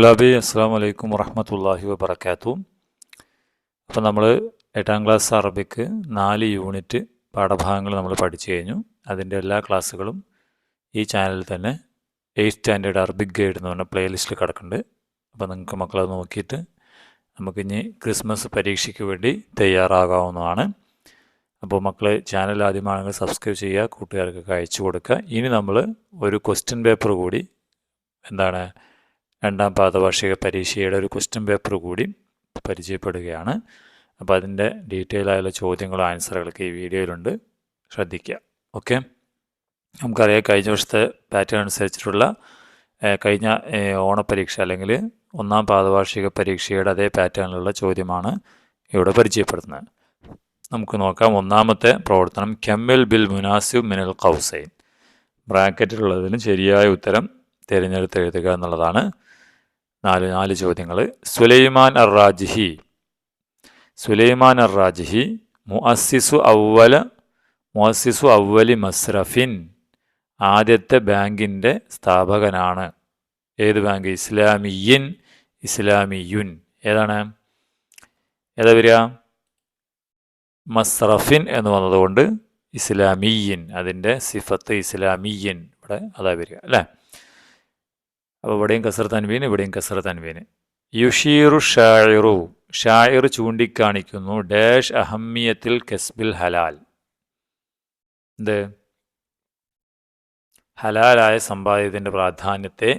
തുലാബി അസ്സാം വലൈക്കും വറഹമത്തല്ലാഹി വബർക്കാത്തു അപ്പോൾ നമ്മൾ എട്ടാം ക്ലാസ് അറബിക്ക് നാല് യൂണിറ്റ് പാഠഭാഗങ്ങൾ നമ്മൾ പഠിച്ചു കഴിഞ്ഞു. അതിന്റെ എല്ലാ ക്ലാസ്സുകളും ഈ ചാനലിൽ തന്നെ എയ്റ്റ് സ്റ്റാൻഡേർഡ് അറബിക് ഗൈഡ് എന്ന് പറഞ്ഞ പ്ലേലിസ്റ്റിൽ കിടക്കുന്നുണ്ട്. അപ്പോൾ നിങ്ങൾക്ക് മക്കളത് നോക്കിയിട്ട് നമുക്കിനി ക്രിസ്മസ് പരീക്ഷയ്ക്ക് വേണ്ടി തയ്യാറാകാവുന്നതാണ്. അപ്പോൾ മക്കൾ ചാനൽ ആദ്യമാണെങ്കിൽ സബ്സ്ക്രൈബ് ചെയ്യുക കൂട്ടുകാർക്കൊക്കെ അയച്ചു കൊടുക്കുക. ഇനി നമ്മൾ ഒരു ക്വസ്റ്റ്യൻ പേപ്പർ കൂടി എന്താണ് രണ്ടാം പാദവാർഷിക പരീക്ഷയുടെ ഒരു ക്വസ്റ്റ്യൻ പേപ്പർ കൂടി പരിചയപ്പെടുകയാണ്. അപ്പോൾ അതിന്റെ ഡീറ്റെയിൽ ആയുള്ള ചോദ്യങ്ങളും ആൻസറുകളൊക്കെ ഈ വീഡിയോയിലുണ്ട്. ശ്രദ്ധിക്കുക. ഓക്കെ നമുക്കറിയാം കഴിഞ്ഞ വർഷത്തെ പാറ്റേൺ അനുസരിച്ചിട്ടുള്ള കഴിഞ്ഞ ഓണപരീക്ഷ അല്ലെങ്കിൽ ഒന്നാം പാദവാർഷിക പരീക്ഷയുടെ അതേ പാറ്റേണിലുള്ള ചോദ്യമാണ് ഇവിടെ പരിചയപ്പെടുത്തുന്നത്. നമുക്ക് നോക്കാം. ഒന്നാമത്തെ പ്രവർത്തനം കെമ്മൽ ബിൽ മുനാസിബ് മിനൽ കൗസൈൻ ബ്രാക്കറ്റിലുള്ളതിന് ശരിയായ ഉത്തരം തിരഞ്ഞെടുത്ത് എഴുതുക എന്നുള്ളതാണ്. നാല് നാല് ചോദ്യങ്ങൾ സുലൈമാൻ അർ റാജിഹി സുലൈമാൻ അർ റാജിഹി മുഅസ്സിസു അവല മുഅസ്സിസു അവലി മസ്രഫിൻ ആദ്യത്തെ ബാങ്കിന്റെ സ്ഥാപകനാണ്. ഏത് ബാങ്ക്? ഇസ്ലാമിയിൻ ഇസ്ലാമിയുൻ ഏതാണ്? ഏതാ വരിക? മസ്റഫിൻ എന്ന് വന്നതുകൊണ്ട് ഇസ്ലാമിയിൻ അതിന്റെ സിഫത്ത് ഇസ്ലാമിയൻ ഇവിടെ അതാ വരിക അല്ലേ? അപ്പോൾ ഇവിടെയും കസർ തൻവീൻ ഇവിടെയും കസർ തൻവീൻ. യുഷീറു ഷായിറു ഷായിർ ചൂണ്ടിക്കാണിക്കുന്നു ഡാഷ് അഹമ്മിയത്തിൽ കസ്ബിൽ ഹലാൽ. എന്ത്? ഹലാലായ സമ്പാദ്യത്തിന്റെ പ്രാധാന്യത്തെ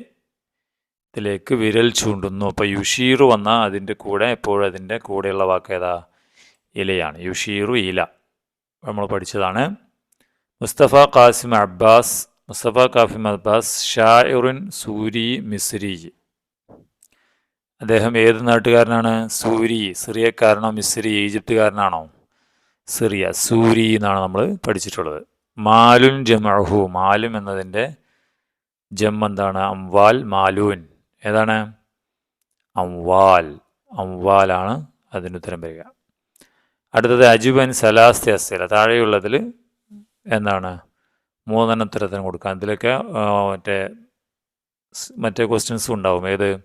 ഇതിലേക്ക് വിരൽ ചൂണ്ടുന്നു. അപ്പോൾ യുഷീറു വന്ന അതിന്റെ കൂടെ എപ്പോഴും അതിന്റെ കൂടെയുള്ള വാക്ക് ഏതാ? ഇലയാണ്. യുഷീറു ഇല. നമ്മൾ പഠിച്ചതാണ്. മുസ്തഫ ഖാസിം അബ്ബാസ് മുസ്തഫ കാഫി അബ്ബാസ് ഷായിറുൻ സൂരി മിസ്രി. അദ്ദേഹം ഏത് നാട്ടുകാരനാണ്? സൂരി. സിറിയക്കാരനോ മിസ്രി? ഈജിപ്തുകാരനാണോ? സിറിയ. സൂരി എന്നാണ് നമ്മൾ പഠിച്ചിട്ടുള്ളത്. മാലുൻ ജമഹു മാലും എന്നതിന്റെ ജം എന്താണ്? അംവാൽ മാലൂൻ. ഏതാണ്? അംവാൽ. അംവാലാണ് അതിന് ഉത്തരം വരിക. അടുത്തത് അജുബൻ സലാസ്തി അസ്സല താഴെയുള്ളതിൽ എന്താണ്? മൂന്നെണ്ണം ഉത്തരത്തിന് കൊടുക്കാം. ഇതിലൊക്കെ മറ്റേ മറ്റേ ക്വസ്റ്റ്യൻസും ഉണ്ടാവും. ഏത്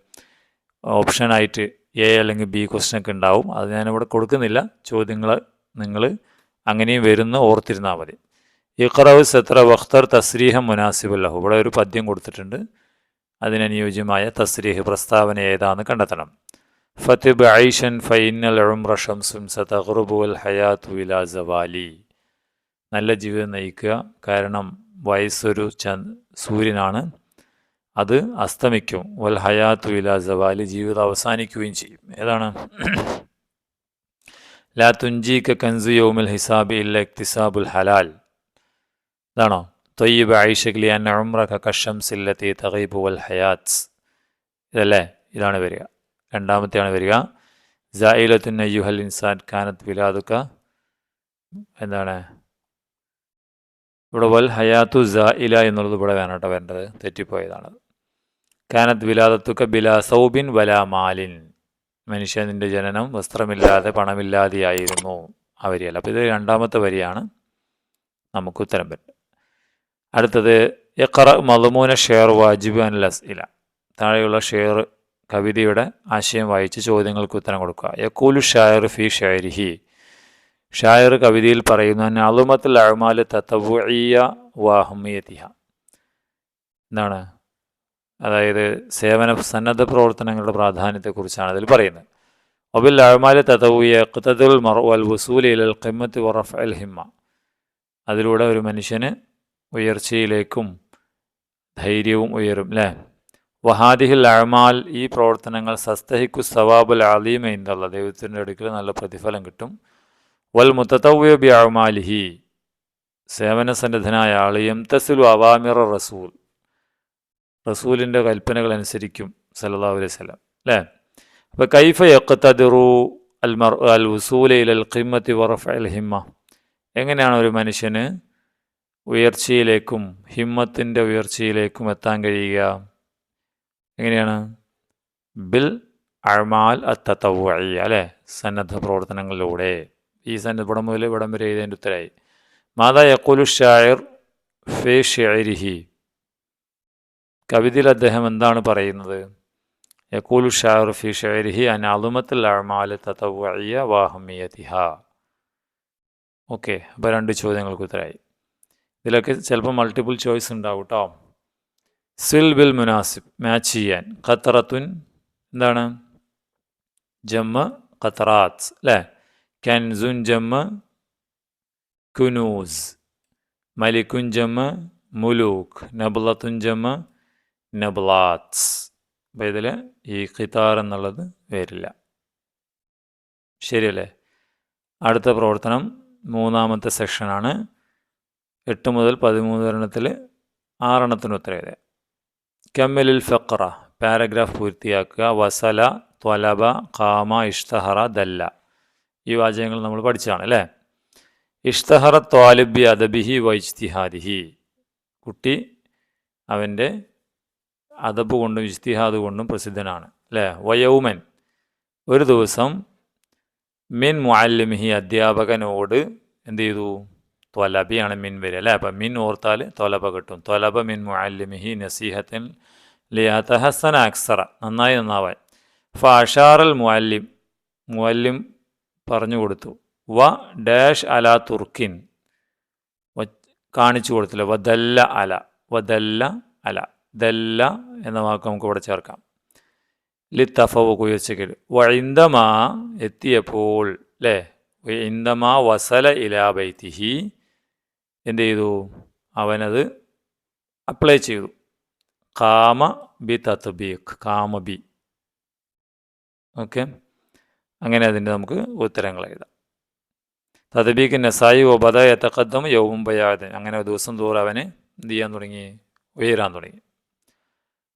ഓപ്ഷനായിട്ട് എ അല്ലെങ്കിൽ ബി ക്വസ്റ്റ്യൻ ഒക്കെ ഉണ്ടാവും. അത് ഞാനിവിടെ കൊടുക്കുന്നില്ല. ചോദ്യങ്ങൾ നിങ്ങൾ അങ്ങനെയും വരുന്ന ഓർത്തിരുന്നാൽ മതി. ഇഖ്റവ് സത്ര വഖ്തർ തസ്രീഹം മുനാസിബുല്ലഹു ഇവിടെ ഒരു പദ്യം കൊടുത്തിട്ടുണ്ട്. അതിനനുയോജ്യമായ തസ്രീഹ് പ്രസ്താവന ഏതാന്ന് കണ്ടെത്തണം. ഫത്തിബ് ഐഷൻ ഫൈനൽ ഉംറ ഷംസും സതഗ്റുബു വൽ ഹയാത്തു ഇലാ സവാലി. നല്ല ജീവിതം നയിക്കുക. കാരണം വയസ്സൊരു ചന്ദ് സൂര്യനാണ്. അത് അസ്തമിക്കും. വൽ ഹയാത്തു ഇലാ സവാലി ജീവിതം അവസാനിക്കുകയും ചെയ്യും. ഏതാണ്? ലാ തുഞ്ചീക്ക കൻസു യോമിൽ ഹിസാബി ഇല്ല ഇക്തിസാബുൽ ഹലാൽ. ഇതാണോ? തൊയ്യബ് ഐഷഗ്ലി അൻ ഉംറക കഷംസില്ലത്തി തഗീബു വൽ ഹയാത്ത് ഇതല്ലേ? ഇതാണ് വരിക. രണ്ടാമത്തെയാണ് വരിക. ജായിലത്തുൻ അയ്യുഹൽ ഇൻസാൻ കാനത്ത് വിലാദുക്ക എന്താണ്? ഇവിടെ വൽ ഹയാത്തു ഇല എന്നുള്ളത് ഇവിടെ വേണം കേട്ടോ വരേണ്ടത്. തെറ്റിപ്പോയതാണ്. കാനത്ത് വിലാദത്തുക്ക ബില സൗബിൻ വലാ മാലിൻ. മനുഷ്യനിന്റെ ജനനം വസ്ത്രമില്ലാതെ പണമില്ലാതെയായിരുന്നു. ആ വരിയല്ല. അപ്പോൾ ഇത് രണ്ടാമത്തെ വരിയാണ് നമുക്ക് ഉത്തരം പറ്റും അടുത്തത് എക്കറ മതമൂന ഷെയർ വാജിബ് അൻ ഇല താഴെയുള്ള ഷെയർ കവിതയുടെ ആശയം വായിച്ച് ചോദ്യങ്ങൾക്ക് ഉത്തരം കൊടുക്കുക. യക്കൂലു ഷായർ ഫി ഷായരിഹി ഷായർ കവിതയിൽ പറയുന്നു നാളുമത്തിൽ അഴമാൽ തത്തവുഇയ വാഹമിയത്തിഹ എന്താണ് അതായത് സേവന സന്നദ്ധ പ്രവർത്തനങ്ങളുടെ പ്രാധാന്യത്തെക്കുറിച്ചാണ് അതിൽ പറയുന്നത്. ഒബിൽ അഴമാൽ തത്തവുയ ഖുത്തതുൽ മർവൽ വസൂലിൽ ഖിമ്മത്ത് വറഫ് അൽ ഹിമ്മ. അതിലൂടെ ഒരു മനുഷ്യന് ഉയർച്ചയിലേക്കും ധൈര്യവും ഉയരും അല്ലേ വഹാദിഹിൽ അഴമാൽ ഈ പ്രവർത്തനങ്ങൾ സസ്തഹിക്കു സവാബുൽ അലീമ എന്നുള്ള ദൈവത്തിന്റെ അടുക്കൽ നല്ല പ്രതിഫലം കിട്ടും. വൽ മുത്തത്തവ്യ ബി അഴമാലിഹി സേവന സന്നദ്ധനായ ആൾ എംതസുലു അവാമിറ റസൂൽ. റസൂലിന്റെ കൽപ്പനകൾ അനുസരിക്കും സല്ലല്ലാഹു അലൈഹി വസല്ലം അല്ലേ? അപ്പോൾ കൈഫ യഖ്തദിറു അൽ മർ അൽ വസൂല ഇലൽ ഖിമ്മത്തി വറഫ് അൽ ഹിമ്മ. എങ്ങനെയാണ് ഒരു മനുഷ്യന് ഉയർച്ചയിലേക്കും ഹിമ്മത്തിന്റെ ഉയർച്ചയിലേക്കും എത്താൻ കഴിയുക? എങ്ങനെയാണ്? ബിൽ അഴ്മാൽ അത്തത്തവ്വഴിയ അല്ലേ? സന്നദ്ധ പ്രവർത്തനങ്ങളിലൂടെ. ഈ സന്ന ഇവിടം മുതൽ ഇവിടം വരെ എഴുതിയതിന്റെ ഉത്തരായി മാതാ യക്കൂലു ഷായർ ഫേ ഷെയരിഹി കവിതയിൽ അദ്ദേഹം എന്താണ് പറയുന്നത്? യക്കൂലു ഷായർ ഫി ഷെയരിഹി അൻ അലുമത്തുൽ അഴമാല തതവ്വയ്യ വാഹമിയതിഹ ഓക്കെ അപ്പോൾ രണ്ട് ചോദ്യങ്ങൾക്ക് ഉത്തരായി ഇതിലൊക്കെ ചിലപ്പോൾ മൾട്ടിപ്പിൾ ചോയ്സ് ഉണ്ടാവും കേട്ടോ സിൽ ബിൽ മുനാസിബ് മാച്ച് ചെയ്യാൻ. ഖത്തറത്തുൻ എന്താണ്? ജമ്മ ഖത്തറാത്ത് അല്ലേ? കൻസുൻ ജമ്മ കുനൂസ് മലിക്കുൻ ജമ്മ മുലൂക്ക് നബ്ലത്തുൻ ജമ്മ നബ്ലാത്സ് അപ്പോൾ ഈ ഖിതാർ എന്നുള്ളത് വരില്ല. ശരിയല്ലേ? അടുത്ത പ്രവർത്തനം മൂന്നാമത്തെ സെക്ഷനാണ് എട്ട് മുതൽ പതിമൂന്ന് വരണത്തിൽ ആറെണ്ണത്തിന് ഉത്തരം എഴുതുക. കമ്മലിൽ ഫക്ര പാരഗ്രാഫ് പൂർത്തിയാക്കുക. വസല ത്വലബ കാമ ഇഷ്തഹറ ദല്ല. ഈ വാചകങ്ങൾ നമ്മൾ പഠിച്ചതാണ് അല്ലേ? ഇഷ്തഹറ ത്വാലിബി അദബിഹി വൈജ്തിഹാദിഹി. കുട്ടി അവന്റെ അദബ് കൊണ്ടും ഇജ്തിഹാദ് കൊണ്ടും പ്രസിദ്ധനാണ് അല്ലേ? വയൗമൻ. ഒരു ദിവസം മിൻ മുഅല്ലിമിഹി അധ്യാപകനോട് എന്ത് ചെയ്തു? ത്വലബിയാണ് മിൻ വരിക അല്ലേ? അപ്പം മിൻ ഓർത്താൽ ത്വലബ കിട്ടും. ത്വലബ മിൻ മുഅല്ലിമിഹി നസീഹത്തിൻ ലിയാത്തഹസന അക്സറ. നന്നായി നന്നാവാൻ. ഫാഷാറൽ മുഅല്ലിം. മുഅല്ലിം പറഞ്ഞു കൊടുത്തു. വ ഡാഷ് അല തുർക്കിൻ. കാണിച്ചു കൊടുത്തില്ല. വദല്ല അല. വദല്ല അല. ദല്ല എന്ന വാക്ക് നമുക്ക് ഇവിടെ ചേർക്കാം. ലിത്തഫവ് കുയച്ചക്കൽ വൈന്ദമാ എത്തിയപ്പോൾ അല്ലേ വൈന്ദമാ വസല ഇലാ ഇലാബൈത്തിഹി എന്ത് ചെയ്തു? അവനത് അപ്ലൈ ചെയ്തു. കാമ ബി തത്ബീഖ്. കാമ ബി. ഓക്കെ? അങ്ങനെ അതിന്റെ നമുക്ക് ഉത്തരങ്ങൾ എഴുതാം. തദബീക്ക് നസായി ഒബദ എത്തക്കദ്ദം യൗവും ബയാദൻ അങ്ങനെ ദിവസം തോറും അവന് എന്ത് ചെയ്യാൻ തുടങ്ങി? ഉയരാൻ തുടങ്ങി.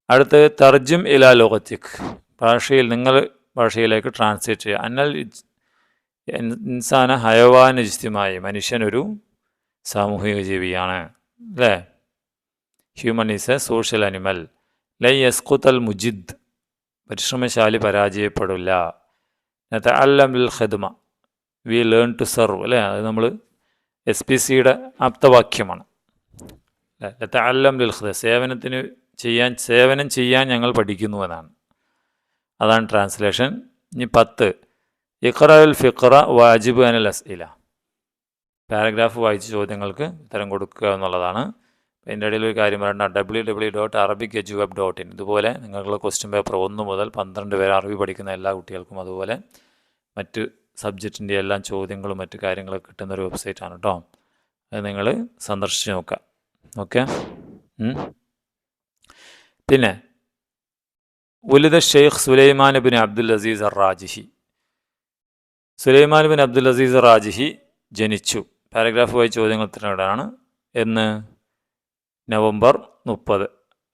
അടുത്ത് തർജും ഇലാ ലോകത്തിക്. ഭാഷയിൽ നിങ്ങൾ ഭാഷയിലേക്ക് ട്രാൻസ്ലേറ്റ് ചെയ്യുക. അന്നൽ ഇൻസാന ഹയവാൻ ഇജ്തിമായി. മനുഷ്യനൊരു സാമൂഹിക ജീവിയാണ്. അല്ലേ? Human is a social animal ലൈ യസ്കുത്തൽ മുജിദ്. പരിശ്രമശാലി പരാജയപ്പെടില്ല. അല്ലം ലിൽ ഖദ്മ വി ലേൺ ടു സെർവ് അല്ലേ അത് നമ്മൾ എസ് പി സിയുടെ ആപ്തവാക്യമാണ്. അല്ലം ലിൽ ഖദ സേവനത്തിന് ചെയ്യാൻ സേവനം ചെയ്യാൻ ഞങ്ങൾ പഠിക്കുന്നു എന്നാണ്. അതാണ് ട്രാൻസ്ലേഷൻ ഇനി പത്ത്. അൽ ഫിഖ്റ വാജിബ് അനൽ അസ്ഇല. പാരഗ്രാഫ് വായിച്ച് ചോദ്യങ്ങൾക്ക് ഉത്തരം കൊടുക്കുക എന്നുള്ളതാണ്. അതിന്റെ ഇടയിൽ ഒരു കാര്യം പറയണ്ട. W W dot Arabic edu web dot in ഇതുപോലെ നിങ്ങളുടെ ക്വസ്റ്റ്യൻ പേപ്പർ ഒന്ന് മുതൽ പന്ത്രണ്ട് വരെ അറബി പഠിക്കുന്ന എല്ലാ കുട്ടികൾക്കും അതുപോലെ മറ്റ് സബ്ജക്റ്റിന്റെ എല്ലാം ചോദ്യങ്ങളും മറ്റ് കാര്യങ്ങളൊക്കെ കിട്ടുന്ന ഒരു വെബ്സൈറ്റാണ് കേട്ടോ അത് നിങ്ങൾ സന്ദർശിച്ച് നോക്കുക. ഓക്കെ പിന്നെ ഉലിദ Sheikh Sulaiman bin Abdul Aziz ar Rajhi Sulaiman bin Abdul Aziz Rajhi ജനിച്ചു. പാരഗ്രാഫ് വായി ചോദ്യങ്ങൾ ഉത്തരവിടാണ് എന്ന്? നവംബർ മുപ്പത്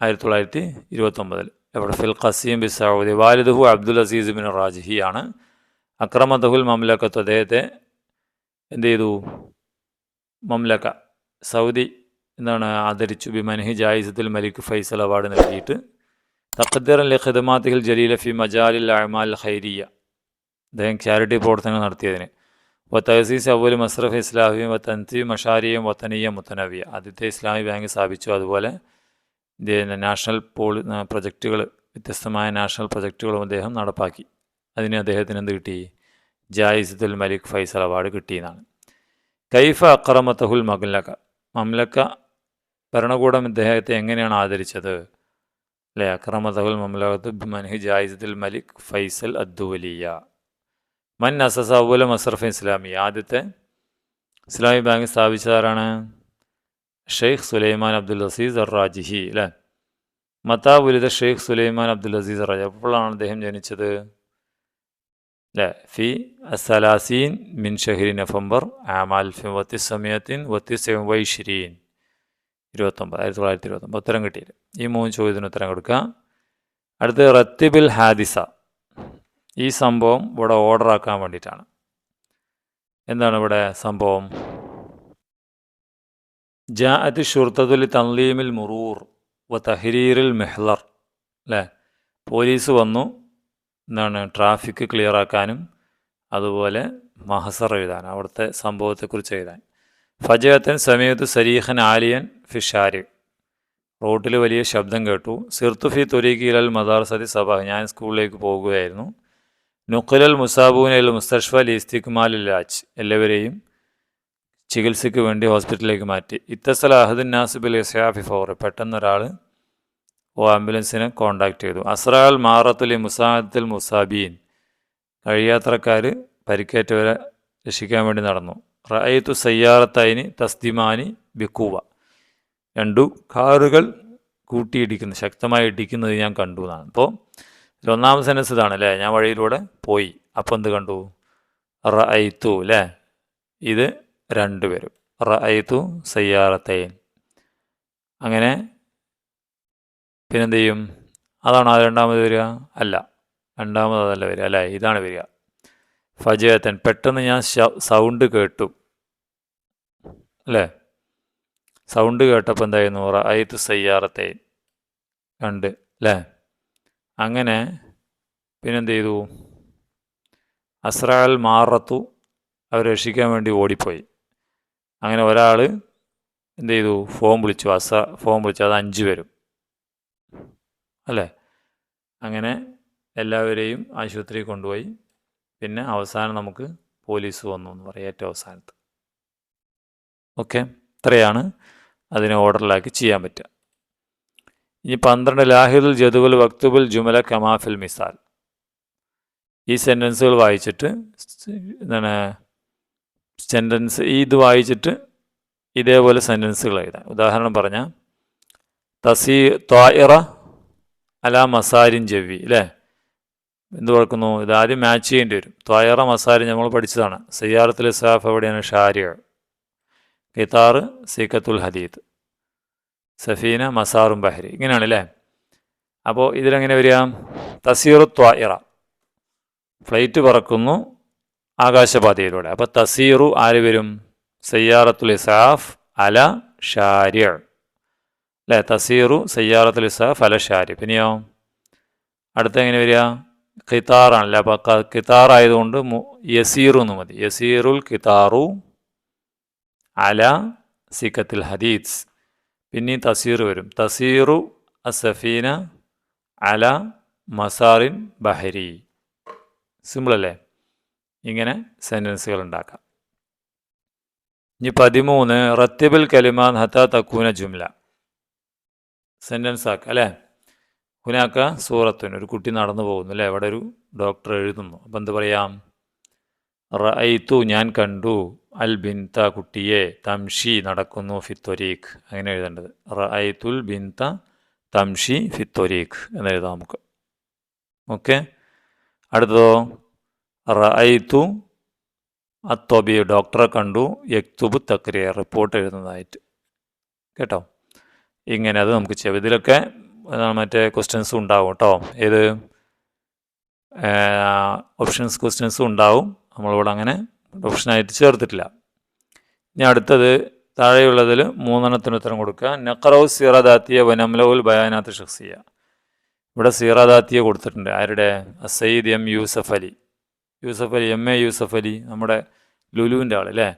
ആയിരത്തി തൊള്ളായിരത്തി ഇരുപത്തൊമ്പതിൽ. എവിടെ ഫിൽ ഖസീം ബി സൗദി വാലിദുഹു അബ്ദുൽ അസീസ് ബിൻ ആണ്. അക്രമദഹുൽ മംലക്കത്ത് അദ്ദേഹത്തെ എന്ത് ചെയ്തു? മംലക്ക സൗദി എന്താണ് ആദരിച്ചു. ബി ബിമൻഹി ജായിസത്തിൽ മലിക് ഫൈസൽ അവാർഡ് നൽകിയിട്ട്. തഖദ്ദർ അലി ഖിദമാത്തിഹിൽ ജലീല ഫി മജാലിൽ അഹ്മാൽ ഖൈരിയ. അദ്ദേഹം ചാരിറ്റി പ്രവർത്തനങ്ങൾ നടത്തിയതിന്. വ തഹസീസ് അവൽ മസ്രഫ് ഇസ്ലാഹിയും വ തൻസീ മഷാരിയും വത്തനീയ മുത്തനവിയ. ആദ്യത്തെ ഇസ്ലാമി ബാങ്ക് സ്ഥാപിച്ചു. അതുപോലെ നാഷണൽ പോളി പ്രൊജക്റ്റുകൾ വ്യത്യസ്തമായ നാഷണൽ പ്രൊജക്റ്റുകളും അദ്ദേഹം നടപ്പാക്കി. അതിന് അദ്ദേഹത്തിന് എന്ത് കിട്ടി? ജായിസത്തുൽ മലിക് ഫൈസൽ അവാർഡ് കിട്ടിയെന്നാണ്. കൈഫ അക്രമത്തഹുൽ മംലക്ക മംലക്ക ഭരണകൂടം ഇദ്ദേഹത്തെ എങ്ങനെയാണ് ആദരിച്ചത്? അല്ലേ? അക്രമത്തഹുൽ മംലകത്ത് ബിമൻഹി ജായിസത്തുൽ മലിക് ഫൈസൽ അദ്ദുവലിയ. മൻ അസസ അവല മസറഫ് ഇസ്ലാമി. ആദ്യത്തെ ഇസ്ലാമി bank സ്ഥാപിച്ചതാരാണ് Sheikh Sulaiman Abdul Aziz ar Rajhi അല്ലേ? മത്താ ഉലിത ഷെയ്ഖ് സുലൈമാൻ അബ്ദുൽ അസീസ് റാജി എപ്പോഴാണ് അദ്ദേഹം ജനിച്ചത്. അല്ലേ? ഫി അസലാസീൻ മിൻ ഷഹരി നവംബർ ആമാൽ ഫി വത്തി സമയത്തിൻ വത്തി വൈഷിരീൻ ഇരുപത്തൊമ്പത് ആയിരത്തി തൊള്ളായിരത്തി ഇരുപത്തൊമ്പത്. ഉത്തരം കിട്ടിയില്ല. ഈ മൂന്ന് ചോദ്യത്തിന് ഉത്തരം കൊടുക്കുക അടുത്ത് റത്തിബിൽ ഹാദിസ. ഈ സംഭവം ഇവിടെ ഓർഡർ ആക്കാൻ വേണ്ടിയിട്ടാണ്. എന്താണ് ഇവിടെ സംഭവം? ജാഅത്ത് ഷുർത്തതുൽ തൻലീമിൽ മുറൂർ വ തഹരീറിൽ മെഹ്ലർ അല്ലേ? പോലീസ് വന്നു എന്താണ് ട്രാഫിക് ക്ലിയർ ആക്കാനും അതുപോലെ മഹസർ എഴുതാൻ അവിടുത്തെ സംഭവത്തെക്കുറിച്ച് എഴുതാൻ. ഫജയത്തൻ സമയത്ത് സരീഹൻ ആലിയൻ ഫിഷാരി റോട്ടിൽ വലിയ ശബ്ദം കേട്ടു. സിർത്തുഫി തൊരീഖിലൽ മദാർസതി സഭ. ഞാൻ സ്കൂളിലേക്ക് പോകുകയായിരുന്നു. നുഖലൽ മുസാബൂനൽ മുസ്തഷ്ഫ ലി ഇസ്തിക്മാൽ ലാജ് എല്ലാവരെയും ചികിത്സയ്ക്ക് വേണ്ടി ഹോസ്പിറ്റലിലേക്ക് മാറ്റി. ഇത്തസല അഹദുൻ നാസിബിൽ ഇസ്യാഫി ഫോർ പെട്ടെന്നൊരാൾ ഓ ആംബുലൻസിനെ കോണ്ടാക്ട് ചെയ്തു. അസ്രാൽ മാറത്തുലി മുസാദത്തിൽ മുസാബീൻ കഴിയാത്രക്കാർ പരിക്കേറ്റവരെ രക്ഷിക്കാൻ വേണ്ടി നടന്നു. റഅയ്ത്തു സയ്യാറത്തൈനി തസ്തിമാനി ബിക്കുവ രണ്ടു കാറുകൾ കൂട്ടിയിടിക്കുന്നു ശക്തമായി ഇടിക്കുന്നത് ഞാൻ കണ്ടു എന്നാണ്. അപ്പോൾ ഒന്നാമത് സെന്റൻസ് ഇതാണ് അല്ലേ ഞാൻ വഴിയിലൂടെ പോയി. അപ്പോൾ എന്ത് കണ്ടു? റ ഐത്തു അല്ലേ ഇത് രണ്ട് രണ്ടുപേരും ഐത്തു സയ്യാറത്തൈൻ അങ്ങനെ പിന്നെന്ത് ചെയ്യും അതാണോ അത് രണ്ടാമത് വരിക? അല്ല. രണ്ടാമത് അതല്ല വരിക അല്ലേ? ഇതാണ് വരിക. ഫജയത്തൻ പെട്ടെന്ന് ഞാൻ സൗണ്ട് കേട്ടു. അല്ലേ? സൗണ്ട് കേട്ടപ്പോൾ എന്തായിരുന്നു? റ ഐത്തു സയ്യാറത്തൈൻ രണ്ട്. അല്ലേ അങ്ങനെ പിന്നെന്ത് ചെയ്തു അസ്രാൽ മാറത്തു അവർ രക്ഷിക്കാൻ വേണ്ടി ഓടിപ്പോയി. അങ്ങനെ ഒരാൾ എന്ത് ചെയ്തു ഫോം വിളിച്ചു. അസ ഫോം വിളിച്ചു. അത് അഞ്ച് പേരും. അല്ലേ? അങ്ങനെ എല്ലാവരെയും ആശുപത്രിയിൽ കൊണ്ടുപോയി. പിന്നെ അവസാനം നമുക്ക് പോലീസ് വന്നു എന്ന് പറയാം ഏറ്റവും അവസാനത്ത്. ഓക്കെ? ഇത്രയാണ്. അതിനെ ഓർഡറിലാക്കി ചെയ്യാൻ പറ്റുക. ഇനി പന്ത്രണ്ട് ലാഹിദുൽ ജദുവുൽ വക്തുബുൽ ജുമല കമാഫിൽ മിസാൽ. ഈ സെന്റൻസുകൾ വായിച്ചിട്ട് എന്താണ് സെന്റൻസ് ഈ ഇത് വായിച്ചിട്ട് ഇതേപോലെ സെന്റൻസുകൾ എഴുതാം. ഉദാഹരണം പറഞ്ഞാൽ തസീ ത്വായിറ അല മസാരിൻ ജവി അല്ലേ? എന്ത് കൊടുക്കുന്നു ഇത് ആദ്യം മാച്ച് ചെയ്യേണ്ടി വരും. ത്വായറ മസാരി നമ്മൾ പഠിച്ചതാണ്. സയ്യാറത്തുൽ ഇസാഫ് എവിടെയാണ് ഷാരിയ കിതാറ് സീക്കത്തുൽ ഹദീദ്. സഫീന മസാറും ബഹരി. ഇങ്ങനെയാണ് അല്ലേ അപ്പോൾ ഇതിലെങ്ങനെ വരിക? തസീറു ത്വായിറ ഫ്ലൈറ്റ് പറക്കുന്നു ആകാശപാതയിലൂടെ. അപ്പോൾ തസീറു ആര് വരും? സയ്യാറത്തുൽ ഇസാഫ് അല ഷാരിയ അല്ലേ? തസീറു സയ്യാറത്തുൽ ഇസാഫ് അല ഷാരി. പിന്നെയോ? അടുത്ത എങ്ങനെ വരിക കിതാറാണല്ലേ അപ്പോൾ കിതാറായതുകൊണ്ട് യസീറു എന്ന് മതി. യസീറുൽ കിതാറു അല സിക്കത്തിൽ ഹദീദ്സ് പിന്നെ തസീർ വരും. തസീറു അസഫീന അല മസാറിൻ ബഹരി. സിമ്പിൾ അല്ലേ? ഇങ്ങനെ സെന്റൻസുകൾ ഉണ്ടാക്കാം. ഇനി പതിമൂന്ന് റത്തിബിൽ കലിമാൻ ഹത്ത തക്കൂന ജുംല. സെന്റൻസ് ആക്കുക അല്ലേ? ഹുനാക്ക സൂറത്തുൻ ഒരു കുട്ടി നടന്നു പോകുന്നു അല്ലേ? അവിടെ ഒരു ഡോക്ടർ എഴുതുന്നു. അപ്പം എന്ത് പറയാം? റൈത്തു ഞാൻ കണ്ടു. അൽ ബിന്ത കുട്ടിയെ തംഷി നടക്കുന്നു ഫിത്തൊരീഖ് അങ്ങനെ എഴുതേണ്ടത്. റഅയ്ത്തുൽ ബിന്ത തംഷി ഫിത്തൊരീഖ് എന്ന് എഴുതാം നമുക്ക്. ഓക്കെ? അടുത്തതോ? റഅയ്ത്തു അത്തോബി ഡോക്ടറെ കണ്ടു. യക്തുബ് തക്രിയ റിപ്പോർട്ട് എഴുതുന്നതായിട്ട്. കേട്ടോ? ഇങ്ങനെ അത് നമുക്ക് ചെയ്യാം ഇതിലൊക്കെ മറ്റേ ക്വസ്റ്റ്യൻസും ഉണ്ടാവും കേട്ടോ. ഏത്? ഓപ്ഷൻസ് ക്വസ്റ്റ്യൻസും ഉണ്ടാവും. നമ്മളിവിടെ അങ്ങനെ ഓപ്ഷനായിട്ട് ചേർത്തിട്ടില്ല. ഇനി അടുത്തത് താഴെയുള്ളതിൽ മൂന്നെണ്ണത്തിന് ഉത്തരം കൊടുക്കുക. നഖറൌ സീറദാത്തിയ വനംലവുൽ ബയാനാത്ത് ഷഖ്സിയ. ഇവിടെ സീറദാത്തിയ കൊടുത്തിട്ടുണ്ട്. ആരുടെ? Sayyid M Yusuf Ali. Yusuf Ali M A Yusuf Ali നമ്മുടെ ലുലുവിന്റെ ആൾ അല്ലേ?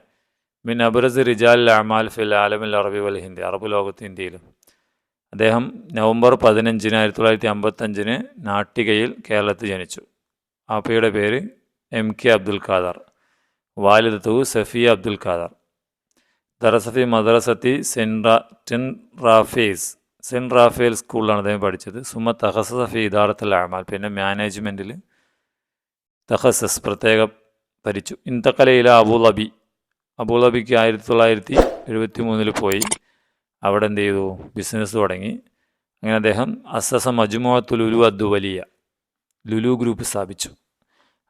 മിൻ അബ്രസ് റിജാൽ അമാൽ ഫിൽ ആലമിൽ അറബി വൽ ഹിന്ദി അറബ് ലോകത്ത് ഇന്ത്യയിലും. അദ്ദേഹം നവംബർ പതിനഞ്ചിന് ആയിരത്തി തൊള്ളായിരത്തി അമ്പത്തഞ്ചിന് നാട്ടികയിൽ കേരളത്തിൽ ജനിച്ചു. ആപ്പയുടെ പേര് എം കെ അബ്ദുൽ ഖാദർ. വാലിദത്തു സഫിയ അബ്ദുൽ ഖാദർ. ദറസഫി മദ്രസത്തി സെൻറാ ടെൻ റാഫേസ് സെന്റ് റാഫേൽ സ്കൂളിലാണ് അദ്ദേഹം പഠിച്ചത്. സുമ തഹസഫി ഇദാറത്തുൽ അമാൽ പിന്നെ മാനേജ്മെന്റിൽ തഹസസ് പ്രത്യേക ഭരിച്ചു. ഇന്തക്കലയില അബുലബി. അബുലബിക്ക് ആയിരത്തി തൊള്ളായിരത്തി എഴുപത്തി മൂന്നിൽ പോയി. അവിടെ എന്ത് ചെയ്തു? ബിസിനസ് തുടങ്ങി. അങ്ങനെ അദ്ദേഹം അസസ മജുമുഅത്തു ലുലു അദ്ദു വലിയ ലുലു ഗ്രൂപ്പ് സ്ഥാപിച്ചു.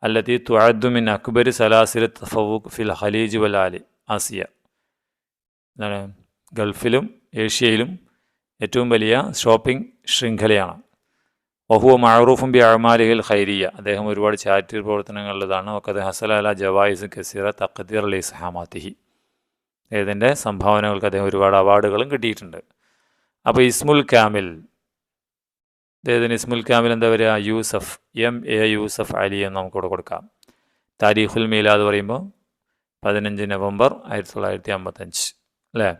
അല്ലത്തി തുഅദ്ദുമിൻ അക്ബർ സലാസിൽ തഫവുഖ് ഫിൽ ഖലീജ് വൽ ആസിയ എന്താണ് ഗൾഫിലും ഏഷ്യയിലും ഏറ്റവും വലിയ ഷോപ്പിംഗ് ശൃംഖലയാണ്. വഹുവ മഴറൂഫും ബി അഴമാലിഹിൽ ഖൈരിയ. അദ്ദേഹം ഒരുപാട് ചാരിറ്റി പ്രവർത്തനങ്ങളിലാണ് ഒക്കെ ഹസല അല ജവായിസ് കസീറ തഖദീർ അലി സഹാമാത്തിഹി ഇതിന്റെ സംഭാവനകൾക്ക് അദ്ദേഹം ഒരുപാട് അവാർഡുകളും കിട്ടിയിട്ടുണ്ട്. അപ്പോൾ ഇസ്മുൽ കാമിൽ അദ്ദേഹത്തിന് ഇസ്മുൽ കാമിൽ എന്താ പറയുക യൂസഫ് എം എ യൂസഫ് അലി എന്ന് നമുക്കിവിടെ കൊടുക്കാം. താരീഖുൽ മീലാദ് പറയുമ്പോൾ പതിനഞ്ച് നവംബർ ആയിരത്തി തൊള്ളായിരത്തി അമ്പത്തഞ്ച് അല്ലേ?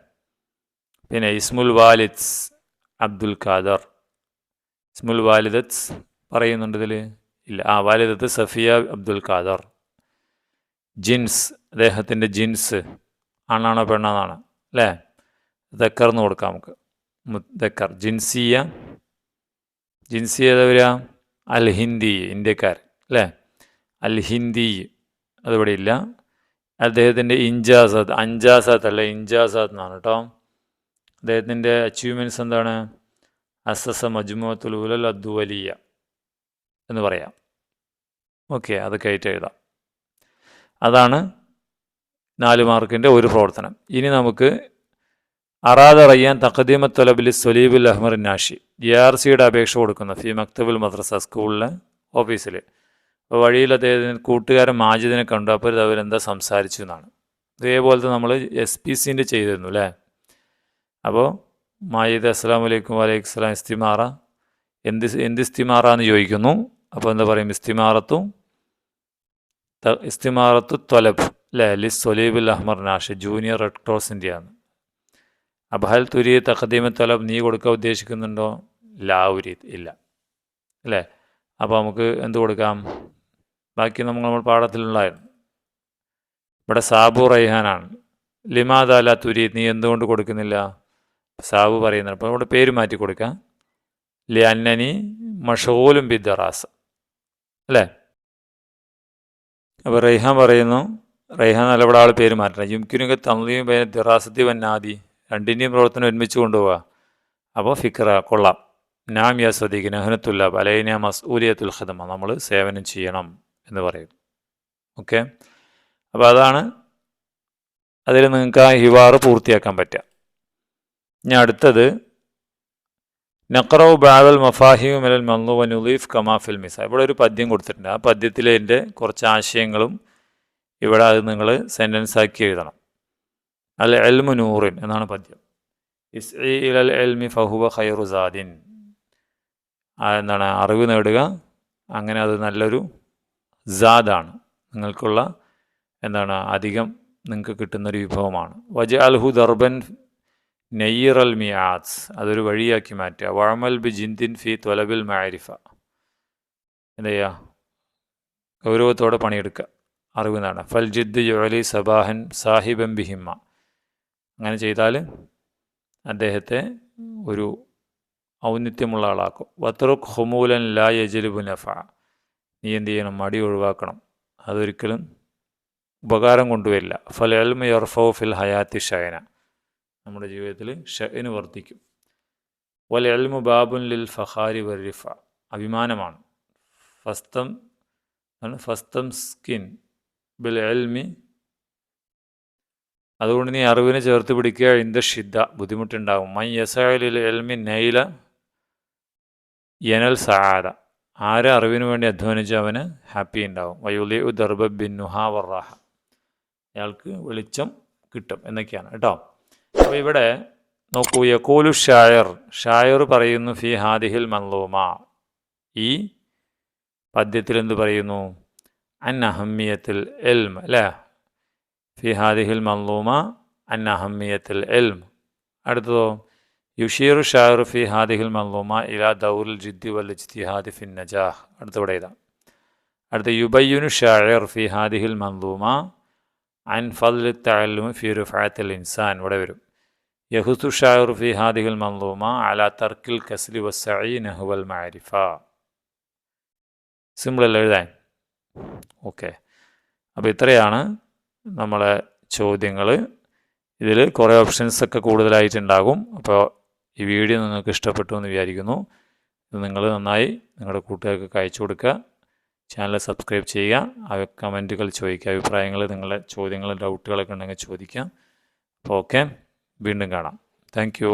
പിന്നെ ഇസ്മുൽ വാലിദ്സ് അബ്ദുൽ ഖാദർ. ഇസ്മുൽ വാലിദത്ത് പറയുന്നുണ്ട് ഇതിൽ ഇല്ല. ആ വാലിദത്ത് സഫിയ അബ്ദുൽ ഖാദർ. ജിൻസ് അദ്ദേഹത്തിന്റെ ജിൻസ് ആണാണോ പെണ്ണാന്നാണ് അല്ലേ? ദക്കർ എന്ന് കൊടുക്കാം നമുക്ക്. ദക്കർ ജിൻസിയ ജിൻസിയ ഏതാ അൽ ഹിന്ദി ഇന്ത്യക്കാർ അല്ലേ? അൽ ഹിന്ദി അതിവിടെ ഇല്ല. അദ്ദേഹത്തിന്റെ ഇൻജാസാത്ത് അഞ്ചാസാത്ത് അല്ല ഇൻജാസാത്ത് എന്നാണ് കേട്ടോ. അദ്ദേഹത്തിന്റെ അച്ചീവ്മെന്റ്സ് എന്താണ്? അസസ മജ്മുഅത്തുൽ ഉലൽ അദ്വലിയ എന്ന് പറയാം. ഓക്കെ അത് കയറ്റി എഴുതാം. അതാണ് നാല് മാർക്കിന്റെ ഒരു പ്രവർത്തനം. ഇനി നമുക്ക് അറാദ റയ്യാൻ തഖദീമ തൊലബിൽ സൊലീബുൽ അഹ്മർ നാഷി. ജി ആർ സിയുടെ അപേക്ഷ കൊടുക്കുന്നു ഫി മക്തബുൽ മദ്രസ സ്കൂളിലെ ഓഫീസിൽ. അപ്പോൾ വഴിയിൽ അദ്ദേഹത്തിന് കൂട്ടുകാരൻ മാജിദിനെ കണ്ടു. അപ്പോൾ അവരെന്താ സംസാരിച്ചു എന്നാണ്. ഇതേപോലത്തെ നമ്മൾ എസ് പി സിന്റെ ചെയ്തിരുന്നു അല്ലേ? അപ്പോൾ മാജിദ് അസ്സാം വലൈക്കും വലൈക്കും സ്ലാം ഇസ്തിമാറ. എന്ത് എന്ത് ഇസ്തിമാറ എന്ന് ചോദിക്കുന്നു? അപ്പോൾ എന്താ പറയും? ഇസ്തിമാറത്തും ഇസ്തിമാറത്തു ത്വലബ് അല്ലേ? ലിസ് സൊലീബുൽ അഹ്മർ നാഷ് ജൂനിയർ റെഡ് ക്രോസിന്റെയാണ് അപ്പോൾ ഹൽ തുരി തഖദീമ തലബ് നീ കൊടുക്കാൻ ഉദ്ദേശിക്കുന്നുണ്ടോ? ലാ ലാവുരി ഇല്ല. അല്ലേ? അപ്പോൾ നമുക്ക് എന്ത് കൊടുക്കാം? ബാക്കി നമ്മൾ നമ്മൾ പാഠത്തിലുണ്ടായിരുന്നു ഇവിടെ സാബു റൈഹാനാണ്. ലിമാദാല തുരി നീ എന്തുകൊണ്ട് കൊടുക്കുന്നില്ല? സാബു പറയുന്നത് അപ്പോൾ ഇവിടെ പേര് മാറ്റി കൊടുക്കാം. ലി അന്നനി മഷോലും ബിദ്ദറാസ് അല്ലേ? അപ്പോൾ റൈഹാൻ പറയുന്നു റൈഹാൻ നല്ല ഇവിടെ ആൾ പേര് മാറ്റണം. യുംകിനുക തന്ദീം ബൈന ദിറാസത്തി വന്നാദി രണ്ടിന്റെയും പ്രവർത്തനം ഒരുമിച്ച് കൊണ്ടുപോവുക അപ്പോൾ ഫിക്ര കൊള്ളാം. നാം യാ സദീഖ് നഹനത്തുല്ലാബ് അലൈന മസ്ഊലിയത്തുൽ ഖദമ. നമ്മൾ സേവനം ചെയ്യണം എന്ന് പറയും ഓക്കെ? അപ്പോൾ അതാണ് അതിൽ നിങ്ങൾക്ക് ആ ഹിവാറ് പൂർത്തിയാക്കാൻ പറ്റുക. ഇനി അടുത്തത് നക്രോ ബാവൽ മഫാഹിമു മിലൽ മന്നു വനുലീഫ് കമാഫിൽ മിസ ഇവിടെ ഒരു പദ്യം കൊടുത്തിട്ടുണ്ട്. ആ പദ്യത്തിലെ കുറച്ച് ആശയങ്ങളും ഇവിടെ അത് നിങ്ങൾ സെന്റൻസ് ആക്കി എഴുതണം. അൽ എൽമു നൂറിൻ എന്നാണ് പദ്യം. ഇസ് എൽമി ഫഹുവ ഖൈറുസാദിൻ എന്താണ് അറിവ് നേടുക. അങ്ങനെ അത് നല്ലൊരു സാദാണ്. നിങ്ങൾക്കുള്ള എന്താണ് അധികം നിങ്ങൾക്ക് കിട്ടുന്നൊരു വിഭവമാണ്. വജ അൽഹു ദർബൻ നെയ്യർ അൽ മിയാസ് അതൊരു വഴിയാക്കി മാറ്റുക. വഴമൽ ബി ജിന്തിൻ ഫി തൊലബിൽ മാരിഫ. എന്ത് ചെയ്യുക? ഗൗരവത്തോടെ പണിയെടുക്കുക. അറിവ് നേടാം ഫൽജിദ് ജോലി സബാഹൻ സാഹിബൻ ബിഹിമ്മ. അങ്ങനെ ചെയ്താൽ അദ്ദേഹത്തെ ഒരു ഔന്നിത്യമുള്ള ആളാക്കും. വത്രുഖ് ഹുമൂലൻ ലാ യജലിബു നഫ നീ എന്ത് ചെയ്യണം? മടി ഒഴിവാക്കണം. അതൊരിക്കലും ഉപകാരം കൊണ്ടുവരില്ല. ഫൽ എൽമ യർഫോ ഫിൽ ഹയാത്തി ഷയന നമ്മുടെ ജീവിതത്തിൽ ഷയന് വർദ്ധിക്കും. വൽ എൽമു ബാബുൻ ലിൽ ഫഹാരി വരിഫ അഭിമാനമാണ്. ഫസ്തം ഫസ്തം സ്കിൻ. ബിൽ എൽമി അതുകൊണ്ട് നീ അറിവിനെ ചേർത്ത് പിടിക്കുക. ഇന്ത ഷിദ്ദ. ബുദ്ധിമുട്ടുണ്ടാകും മൈ യസലിൽ എൽമി നൈല യനൽ സഹാദ ആരെ അറിവിന് വേണ്ടി അധ്വാനിച്ച് അവന് ഹാപ്പി ഉണ്ടാവും. വയുലി ദർബ ബിൻ നുഹാവറാഹ അയാൾക്ക് വെളിച്ചം കിട്ടും എന്നൊക്കെയാണ് കേട്ടോ. അപ്പോൾ ഇവിടെ നോക്കൂ. യക്കോലു ഷായർ. ഷായർ പറയുന്നു ഫി ഹാദിഹിൽ മൻലൂമ. ഈ പദ്യത്തിൽ എന്ത് പറയുന്നു? അൻ അഹമ്മിയത്തിൽ എൽം അല്ലേ? ഫി ഹാദിഹിൽ മൻലൂമ അൻ അഹമ്മിയത്തിൽ എൽം അടുത്തതോ യുഷീറു ഷാറു ഫി ഹാദിഹിൽ മൻലൂമ ഇല ദൗറുൽ ജിദ്ദി വൽ ഇജ്തിഹാദി ഫിൻ നജാഹ് അടുത്തവിടെ ഇതാ. അടുത്ത യുബയ്യുനു ഷായർ ഫി ഹാദിഹിൽ മൻലൂമ അൻ ഫദ്ലി തഅല്ലും ഫി റുഫാത്തിൽ ഇൻസാൻ ഇവിടെ വരും. യഹുസു ഷായർ ഫി ഹാദിഹിൽ മൻലൂമ അല തർക്കിൽ കസ്ലി വസ്സഈ നഹുവൽ മാരിഫ സിമ്പിൾ അല്ല എഴുതാൻ? ഓക്കെ അപ്പോൾ ഇത്രയാണ് നമ്മളെ ചോദ്യങ്ങൾ ഇതിൽ കുറേ ഓപ്ഷൻസ് ഒക്കെ കൂടുതലായിട്ടുണ്ടാകും. അപ്പോൾ ഈ വീഡിയോ നിങ്ങൾക്ക് ഇഷ്ടപ്പെട്ടു എന്ന് വിചാരിക്കുന്നു. ഇത് നിങ്ങൾ നന്നായി നിങ്ങളുടെ കൂട്ടുകാർക്ക് അയച്ചു കൊടുക്കുക. ചാനൽ സബ്സ്ക്രൈബ് ചെയ്യുക. ആ കമന്റുകൾ ചോദിക്കുക. അഭിപ്രായങ്ങൾ നിങ്ങളുടെ ചോദ്യങ്ങൾ ഡൗട്ടുകളൊക്കെ ഉണ്ടെങ്കിൽ ചോദിക്കുക. അപ്പോൾ ഓക്കെ. വീണ്ടും കാണാം. താങ്ക്